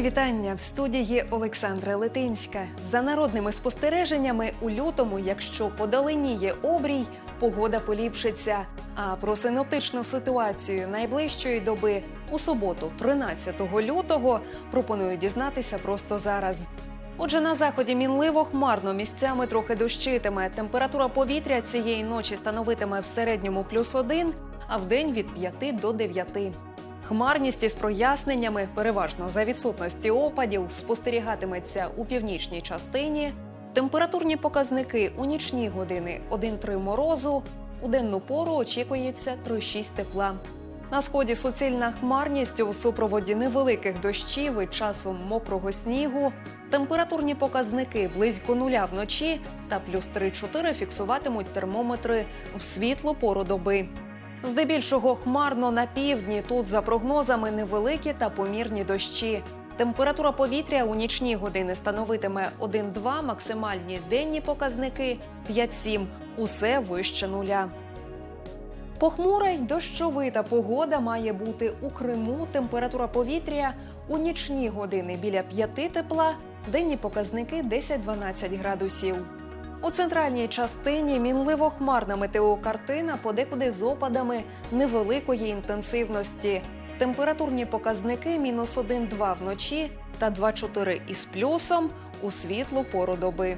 Вітання в студії Олександра Литинська. За народними спостереженнями у лютому, якщо подаленіє обрій, погода поліпшиться. А про синоптичну ситуацію найближчої доби у суботу, 13 лютого, пропоную дізнатися просто зараз. Отже, на заході мінливо хмарно місцями трохи дощитиме. Температура повітря цієї ночі становитиме в середньому плюс один, а в день від 5 до 9. Хмарність із проясненнями, переважно за відсутності опадів, спостерігатиметься у північній частині. Температурні показники у нічні години 1-3 морозу. У денну пору очікується 3-6 тепла. На сході суцільна хмарність у супроводі невеликих дощів і часом мокрого снігу. Температурні показники близько нуля вночі та плюс 3-4 фіксуватимуть термометри в світлу пору доби. Здебільшого хмарно на півдні. Тут за прогнозами невеликі та помірні дощі. Температура повітря у нічні години становитиме 1-2, максимальні денні показники 5-7. Усе вище нуля. Похмура й дощовита погода має бути у Криму. Температура повітря у нічні години біля 5 тепла, денні показники 10-12 градусів. У центральній частині мінливо хмарна метеокартина, подекуди з опадами невеликої інтенсивності. Температурні показники мінус 1-2 вночі та 2-4 із плюсом у світлу пору доби.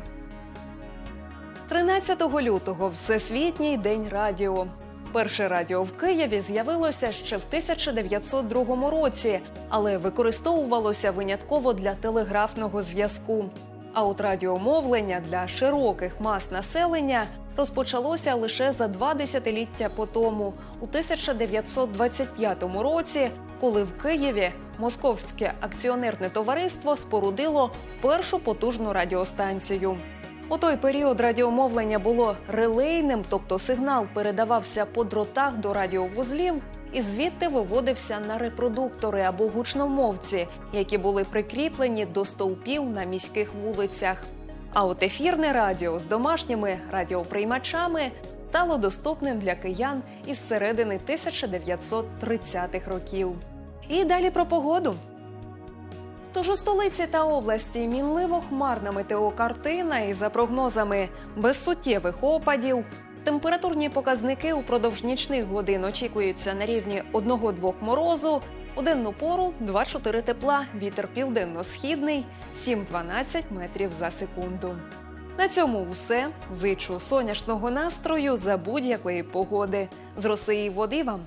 13 лютого Всесвітній день радіо. Перше радіо в Києві з'явилося ще в 1902 році, але використовувалося винятково для телеграфного зв'язку. А от радіомовлення для широких мас населення розпочалося лише за два десятиліття по тому, у 1925 році, коли в Києві Московське акціонерне товариство спорудило першу потужну радіостанцію. У той період радіомовлення було релейним, тобто сигнал передавався по дротах до радіовузлів і звідти виводився на репродуктори або гучномовці, які були прикріплені до стовпів на міських вулицях. А от ефірне радіо з домашніми радіоприймачами стало доступним для киян із середини 1930-х років. І далі про погоду. Тож у столиці та області мінливо хмарна метеокартина і за прогнозами без суттєвих опадів. Температурні показники упродовж нічних годин очікуються на рівні 1-2 морозу. У денну пору 2-4 тепла, вітер південно-східний 7-12 метрів за секунду. На цьому все. Зичу сонячного настрою за будь-якої погоди. З роси і води вам